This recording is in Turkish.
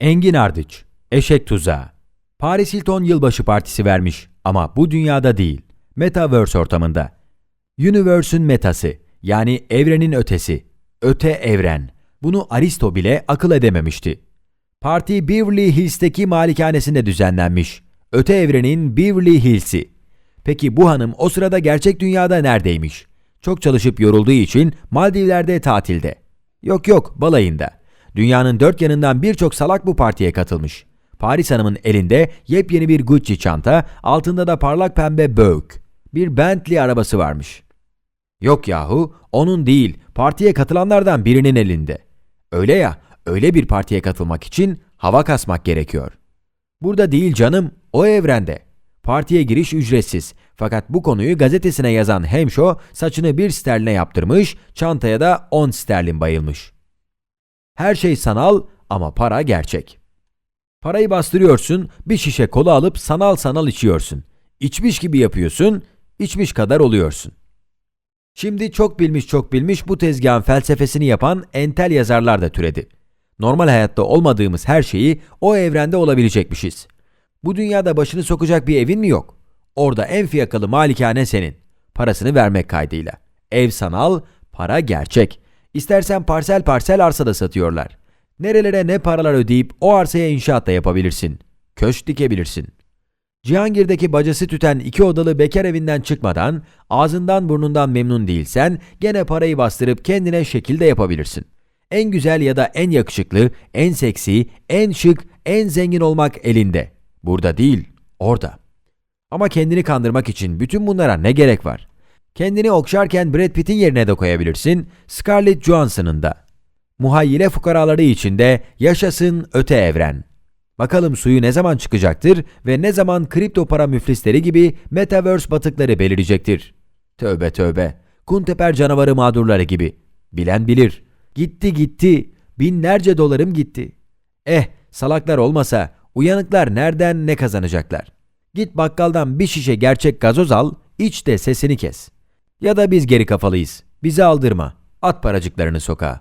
Engin Ardıç, Eşek Tuzağı. Paris Hilton yılbaşı partisi vermiş ama bu dünyada değil, Metaverse ortamında. Universe'ün metası, yani evrenin ötesi, öte evren. Bunu Aristo bile akıl edememişti. Parti Beverly Hills'teki malikanesinde düzenlenmiş. Öte evrenin Beverly Hills'i. Peki bu hanım o sırada gerçek dünyada neredeymiş? Çok çalışıp yorulduğu için Maldivler'de tatilde. Yok yok balayında. Dünyanın dört yanından birçok salak bu partiye katılmış. Paris Hanım'ın elinde yepyeni bir Gucci çanta, altında da parlak pembe böğük. Bir Bentley arabası varmış. Yok yahu, onun değil, partiye katılanlardan birinin elinde. Öyle ya, öyle bir partiye katılmak için hava kasmak gerekiyor. Burada değil canım, o evrende. Partiye giriş ücretsiz. Fakat bu konuyu gazetesine yazan Hemşo saçını bir sterline yaptırmış, çantaya da 10 sterlin bayılmış. Her şey sanal ama para gerçek. Parayı bastırıyorsun, bir şişe kola alıp sanal sanal içiyorsun. İçmiş gibi yapıyorsun, içmiş kadar oluyorsun. Şimdi çok bilmiş çok bilmiş bu tezgahın felsefesini yapan entel yazarlar da türedi. Normal hayatta olmadığımız her şeyi o evrende olabilecekmişiz. Bu dünyada başını sokacak bir evin mi yok? Orada en fiyakalı malikane senin. Parasını vermek kaydıyla. Ev sanal, para gerçek. İstersen parsel parsel arsa da satıyorlar. Nerelere ne paralar ödeyip o arsaya inşaat da yapabilirsin. Köşk dikebilirsin. Cihangir'deki bacası tüten iki odalı bekar evinden çıkmadan, ağzından burnundan memnun değilsen, gene parayı bastırıp kendine şekilde yapabilirsin. En güzel ya da en yakışıklı, en seksi, en şık, en zengin olmak elinde. Burada değil, orada. Ama kendini kandırmak için bütün bunlara ne gerek var? Kendini okşarken Brad Pitt'in yerine de koyabilirsin, Scarlett Johansson'ın da. Muhayyile fukaraları içinde yaşasın öte evren. Bakalım suyu ne zaman çıkacaktır ve ne zaman kripto para müflisleri gibi metaverse batıkları belirecektir. Tövbe tövbe. Kunteper canavarı mağdurları gibi. Bilen bilir. Gitti gitti. Binlerce dolarım gitti. Eh, salaklar olmasa uyanıklar nereden ne kazanacaklar? Git bakkaldan bir şişe gerçek gazoz al, iç de sesini kes. Ya da biz geri kafalıyız. Bizi aldırma. At paracıklarını sokağa.